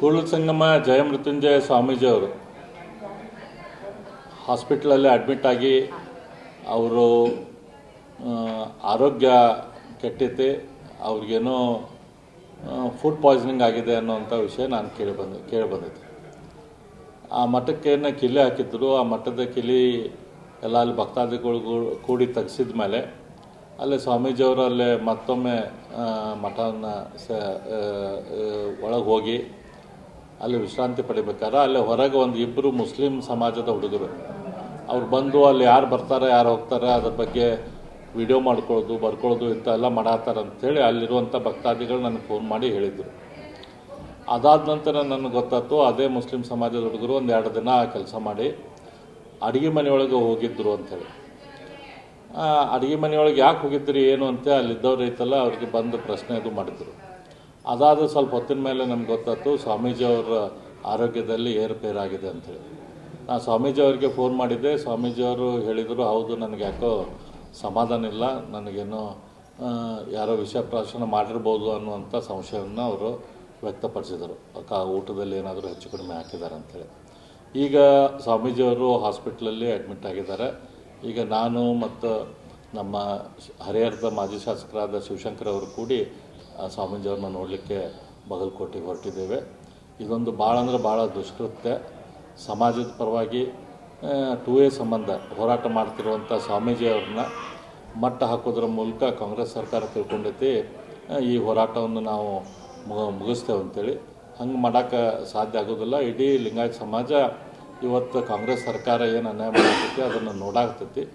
ಕೂಡಲ ಸಂಗಮ ಜಯ ಮೃತ್ಯುಂಜಯ ಸ್ವಾಮೀಜಿಯವರು ಹಾಸ್ಪಿಟ್ಲಲ್ಲಿ ಅಡ್ಮಿಟ್ ಆಗಿ ಅವರು ಆರೋಗ್ಯ ಕೆಟ್ಟೈತೆ, ಅವ್ರಿಗೇನೋ ಫುಡ್ ಪಾಯ್ಸನಿಂಗ್ ಆಗಿದೆ ಅನ್ನೋಂಥ ವಿಷಯ ನಾನು ಕೇಳಿ ಬಂದ, ಕೇಳಿ ಬಂದಿದ್ದೆ. ಆ ಮಠಕ್ಕೇನು ಕಿಲೆ ಹಾಕಿದ್ರು, ಆ ಮಠದ ಕಿಲಿ ಎಲ್ಲ ಅಲ್ಲಿ ಭಕ್ತಾದಿಗಳು ಕೂಡಿ ತೆಗೆಸಿದ ಮೇಲೆ ಅಲ್ಲಿ ಸ್ವಾಮೀಜಿಯವರು ಅಲ್ಲೇ ಮತ್ತೊಮ್ಮೆ ಮಠವನ್ನು ಸ ಒಳಗೆ ಹೋಗಿ ಅಲ್ಲಿ ವಿಶ್ರಾಂತಿ ಪಡಿಬೇಕಾದ್ರೆ ಅಲ್ಲಿ ಹೊರಗೆ ಒಂದು ಇಬ್ಬರು ಮುಸ್ಲಿಂ ಸಮಾಜದ ಹುಡುಗರು. ಅವ್ರು ಬಂದು ಅಲ್ಲಿ ಯಾರು ಬರ್ತಾರೆ, ಯಾರು ಹೋಗ್ತಾರೆ, ಅದ್ರ ಬಗ್ಗೆ ವಿಡಿಯೋ ಮಾಡ್ಕೊಳ್ಳೋದು, ಬರ್ಕೊಳ್ಳೋದು ಇಂಥೆಲ್ಲ ಮಾಡಾತಾರೆ ಅಂಥೇಳಿ ಅಲ್ಲಿರುವಂಥ ಭಕ್ತಾದಿಗಳು ನನಗೆ ಫೋನ್ ಮಾಡಿ ಹೇಳಿದರು. ಅದಾದ ನಂತರ ನನಗೆ ಗೊತ್ತಾಯ್ತು, ಅದೇ ಮುಸ್ಲಿಂ ಸಮಾಜದ ಹುಡುಗರು ಒಂದು ಎರಡು ದಿನ ಕೆಲಸ ಮಾಡಿ ಅಡುಗೆ ಮನೆಯೊಳಗೆ ಹೋಗಿದ್ದರು ಅಂಥೇಳಿ. ಅಡುಗೆ ಮನೆಯೊಳಗೆ ಯಾಕೆ ಹೋಗಿದ್ರಿ, ಏನು ಅಂತ, ಅಲ್ಲಿದ್ದವ್ರು ಐತಲ್ಲ ಅವ್ರಿಗೆ ಬಂದು ಪ್ರಶ್ನೆ ಅದು ಮಾಡಿದ್ರು. ಅದಾದ ಸ್ವಲ್ಪ ಹೊತ್ತಿನ ಮೇಲೆ ನಮ್ಗೆ ಗೊತ್ತಾಯ್ತು, ಸ್ವಾಮೀಜಿ ಅವರ ಆರೋಗ್ಯದಲ್ಲಿ ಏರುಪೇರಾಗಿದೆ ಅಂಥೇಳಿ ನಾನು ಸ್ವಾಮೀಜಿ ಅವರಿಗೆ ಫೋನ್ ಮಾಡಿದ್ದೆ, ಸ್ವಾಮೀಜಿ ಅವರು ಹೇಳಿದರು, ಹೌದು, ನನಗೆ ಯಾಕೋ ಸಮಾಧಾನ ಇಲ್ಲ, ನನಗೇನೋ ಯಾರೋ ವಿಷಯ ಪ್ರಾಶನ ಮಾಡಿರ್ಬೋದು ಅನ್ನುವಂಥ ಸಂಶಯವನ್ನು ಅವರು ವ್ಯಕ್ತಪಡಿಸಿದರು. ಕಾ ಊಟದಲ್ಲಿ ಏನಾದರೂ ಹೆಚ್ಚು ಕಡಿಮೆ ಹಾಕಿದ್ದಾರೆ ಅಂಥೇಳಿ ಈಗ ಸ್ವಾಮೀಜಿಯವರು ಹಾಸ್ಪಿಟ್ಲಲ್ಲಿ ಅಡ್ಮಿಟ್ ಆಗಿದ್ದಾರೆ. ಈಗ ನಾನು ಮತ್ತು ನಮ್ಮ ಹರಿಹರದ ಮಾಜಿ ಶಾಸಕರಾದ ಶಿವಶಂಕರ್ ಅವರು ಕೂಡಿ ಸ್ವಾಮೀಜಿಯವ್ರನ್ನ ನೋಡಲಿಕ್ಕೆ ಬಾಗಲಕೋಟೆಗೆ ಹೊರಟಿದ್ದೇವೆ. ಇದೊಂದು ಭಾಳ ಅಂದರೆ ಭಾಳ ದುಷ್ಕೃತ್ಯ. ಸಮಾಜದ ಪರವಾಗಿ ಟೂ ಎ ಸಂಬಂಧ ಹೋರಾಟ ಮಾಡ್ತಿರುವಂಥ ಸ್ವಾಮೀಜಿಯವ್ರನ್ನ ಮಟ್ಟ ಹಾಕೋದ್ರ ಮೂಲಕ ಕಾಂಗ್ರೆಸ್ ಸರ್ಕಾರ ತಿಳ್ಕೊಂಡೈತಿ. ಈ ಹೋರಾಟವನ್ನು ನಾವು ಮುಗ ಮುಗಿಸ್ತೇವೆ ಅಂತೇಳಿ. ಹಂಗೆ ಮಾಡೋಕ್ಕೆ ಸಾಧ್ಯ ಆಗೋದಿಲ್ಲ. ಇಡೀ ಲಿಂಗಾಯತ ಸಮಾಜ ಇವತ್ತು ಕಾಂಗ್ರೆಸ್ ಸರ್ಕಾರ ಏನು ಅನ್ಯಾಯ ಮಾಡತೈತಿ ಅದನ್ನು ನೋಡಾಗ್ತೈತಿ.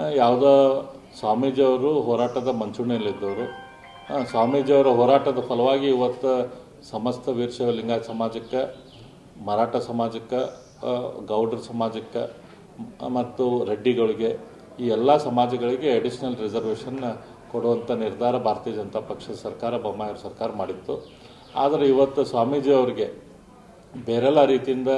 ಆ, ಯಾವುದೋ ಸ್ವಾಮೀಜಿಯವರು ಹೋರಾಟದ ಮಂಚೂಣಿಯಲ್ಲಿದ್ದವರು. ಸ್ವಾಮೀಜಿಯವರ ಹೋರಾಟದ ಫಲವಾಗಿ ಇವತ್ತು ಸಮಸ್ತ ವೀರಶೈವ ಲಿಂಗಾಯತ ಸಮಾಜಕ್ಕೆ, ಮರಾಠ ಸಮಾಜಕ್ಕೆ ಗೌಡ್ರ ಸಮಾಜಕ್ಕೆ, ಮತ್ತು ರೆಡ್ಡಿಗಳಿಗೆ, ಈ ಎಲ್ಲ ಸಮಾಜಗಳಿಗೆ ಅಡಿಷ್ನಲ್ ರಿಸರ್ವೇಷನ್ ಕೊಡುವಂಥ ನಿರ್ಧಾರ ಭಾರತೀಯ ಜನತಾ ಪಕ್ಷದ ಸರ್ಕಾರ, ಬೊಮ್ಮಾಯಿ ಸರ್ಕಾರ ಮಾಡಿತ್ತು. ಆದರೆ ಇವತ್ತು ಸ್ವಾಮೀಜಿ ಅವರಿಗೆ ಬೇರೆಲ್ಲ ರೀತಿಯಿಂದ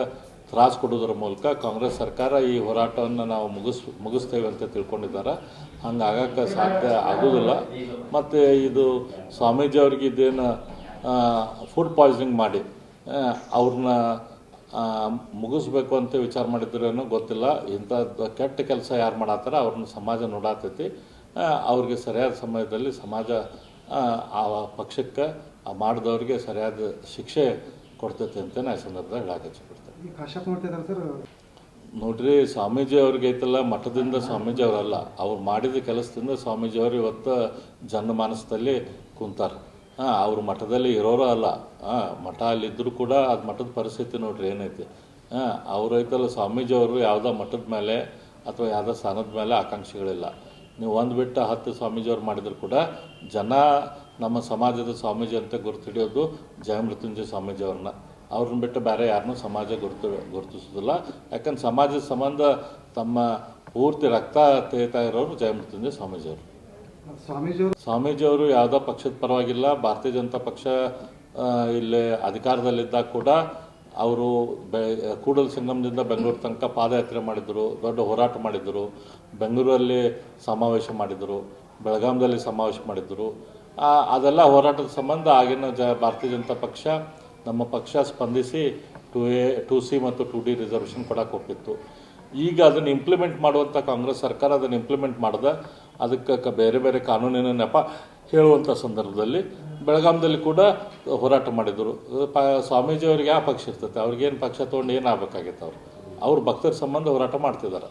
ತ್ರಾಸು ಕೊಡೋದ್ರ ಮೂಲಕ ಕಾಂಗ್ರೆಸ್ ಸರ್ಕಾರ ಈ ಹೋರಾಟವನ್ನು ನಾವು ಮುಗಿಸ್ ಮುಗಿಸ್ತೇವೆ ಅಂತ ತಿಳ್ಕೊಂಡಿದ್ದಾರೆ. ಹಂಗೆ ಆಗಕ್ಕೆ ಸಾಧ್ಯ ಆಗೋದಿಲ್ಲ. ಮತ್ತು ಇದು ಸ್ವಾಮೀಜಿ ಅವ್ರಿಗೆ ಇದೇನು ಫುಡ್ ಪಾಯ್ಸನಿಂಗ್ ಮಾಡಿ ಅವ್ರನ್ನ ಮುಗಿಸ್ಬೇಕು ಅಂತ ವಿಚಾರ ಮಾಡಿದ್ರೇನೋ ಗೊತ್ತಿಲ್ಲ. ಇಂಥ ಕೆಟ್ಟ ಕೆಲಸ ಯಾರು ಮಾಡತ್ತಾರ ಅವ್ರನ್ನ ಸಮಾಜ ನೋಡಾತೈತಿ. ಅವ್ರಿಗೆ ಸರಿಯಾದ ಸಮಯದಲ್ಲಿ ಸಮಾಜ ಆ, ಪಕ್ಷಕ್ಕೆ ಮಾಡಿದವ್ರಿಗೆ ಸರಿಯಾದ ಶಿಕ್ಷೆ ಕೊಡ್ತೈತಿ ಅಂತ ನಾ ಈ ಸಂದರ್ಭದಾಗ ಹೇಳಕ್ಕೆ ಇಚ್ಛೆಪಡ್ತೇನೆ ಈ ಕಾಶ್ಯಪ್ ಮಾಡ್ತಿದ್ದಾರೆ ಸರ್? ನೋಡ್ರಿ ಸ್ವಾಮೀಜಿ ಅವ್ರಿಗೆ ಐತಲ್ಲ ಮಠದಿಂದ ಸ್ವಾಮೀಜಿ ಅವರಲ್ಲ. ಅವ್ರು ಮಾಡಿದ ಕೆಲಸದಿಂದ ಸ್ವಾಮೀಜಿ ಅವರು ಇವತ್ತು ಜನಮಾನಸದಲ್ಲಿ ಕುಂತಾರೆ. ಹಾಂ ಅವ್ರು ಮಠದಲ್ಲಿ ಇರೋರು ಅಲ್ಲ. ಹಾಂ ಮಠ ಅಲ್ಲಿದ್ದರೂ ಕೂಡ ಅದು ಮಠದ ಪರಿಸ್ಥಿತಿ ನೋಡ್ರಿ ಏನೈತಿ. ಹಾಂ ಅವ್ರು ಐತಲ್ಲ ಸ್ವಾಮೀಜಿ ಅವರು ಯಾವುದೋ ಮಠದ ಮೇಲೆ ಅಥವಾ ಯಾವುದೋ ಸ್ಥಾನದ ಮೇಲೆ ಆಕಾಂಕ್ಷಿಗಳಿಲ್ಲ. ನೀವು ಒಂದು ಬಿಟ್ಟು ಹತ್ತು ಸ್ವಾಮೀಜಿಯವ್ರು ಮಾಡಿದ್ರು ಕೂಡ ಜನ ನಮ್ಮ ಸಮಾಜದ ಸ್ವಾಮೀಜಿ ಅಂತ ಗುರುತು ಹಿಡಿಯೋದು ಜಯಮೃತ್ಯುಂಜಯ ಸ್ವಾಮೀಜಿ ಅವ್ರನ್ನ. ಅವ್ರನ್ನ ಬಿಟ್ಟು ಬೇರೆ ಯಾರನ್ನೂ ಸಮಾಜ ಗುರುತು ಗುರುತಿಸೋದಿಲ್ಲ. ಯಾಕಂದ್ರೆ ಸಮಾಜದ ಸಂಬಂಧ ತಮ್ಮ ಪೂರ್ತಿ ರಕ್ತ ತೇತಾ ಇರೋರು ಜಯಮೃತ್ಯುಂಜಯ ಸ್ವಾಮೀಜಿ ಅವರು. ಸ್ವಾಮೀಜಿ ಅವರು ಯಾವುದೋ ಪಕ್ಷದ ಪರವಾಗಿಲ್ಲ. ಭಾರತೀಯ ಜನತಾ ಪಕ್ಷ ಇಲ್ಲಿ ಅಧಿಕಾರದಲ್ಲಿದ್ದಾಗ ಕೂಡ ಅವರು ಬೆ ಕೂಡಲ ಸಂಗಮದಿಂದ ಬೆಂಗಳೂರು ತನಕ ಪಾದಯಾತ್ರೆ ಮಾಡಿದರು ದೊಡ್ಡ ಹೋರಾಟ ಮಾಡಿದರು. ಬೆಂಗಳೂರಲ್ಲಿ ಸಮಾವೇಶ ಮಾಡಿದರು. ಬೆಳಗಾಂದಲ್ಲಿ ಸಮಾವೇಶ ಮಾಡಿದರು. ಅದೆಲ್ಲ ಹೋರಾಟದ ಸಂಬಂಧ ಆಗಿನ ಜ, ಭಾರತೀಯ ಜನತಾ ಪಕ್ಷ ನಮ್ಮ ಪಕ್ಷ ಸ್ಪಂದಿಸಿ ಟು ಎ, ಟು ಸಿ ಮತ್ತು ಟು ಡಿ ರಿಸರ್ವೇಷನ್ ಕೊಡಕ್ಕೆ ಒಪ್ಪಿತ್ತು ಈಗ ಅದನ್ನು ಇಂಪ್ಲಿಮೆಂಟ್ ಮಾಡುವಂಥ ಕಾಂಗ್ರೆಸ್ ಸರ್ಕಾರ ಅದನ್ನು ಇಂಪ್ಲಿಮೆಂಟ್ ಮಾಡ್ದೆ. ಅದಕ್ಕೆ ಬೇರೆ ಬೇರೆ ಕಾನೂನಿನ ನೆಪ ಹೇಳುವಂಥ ಸಂದರ್ಭದಲ್ಲಿ ಬೆಳಗಾಂದಲ್ಲಿ ಕೂಡ ಹೋರಾಟ ಮಾಡಿದರು. ಪ ಸ್ವಾಮೀಜಿ ಅವ್ರಿಗೆ ಯಾವ ಪಕ್ಷ ಇರ್ತೈತೆ. ಅವ್ರಿಗೇನು ಪಕ್ಷ ತೊಗೊಂಡು ಏನು ಆಗ್ಬೇಕಾಗಿತ್ತು ಅವ್ರು? ಅವ್ರ ಭಕ್ತರ ಸಂಬಂಧ ಹೋರಾಟ ಮಾಡ್ತಿದ್ದಾರೆ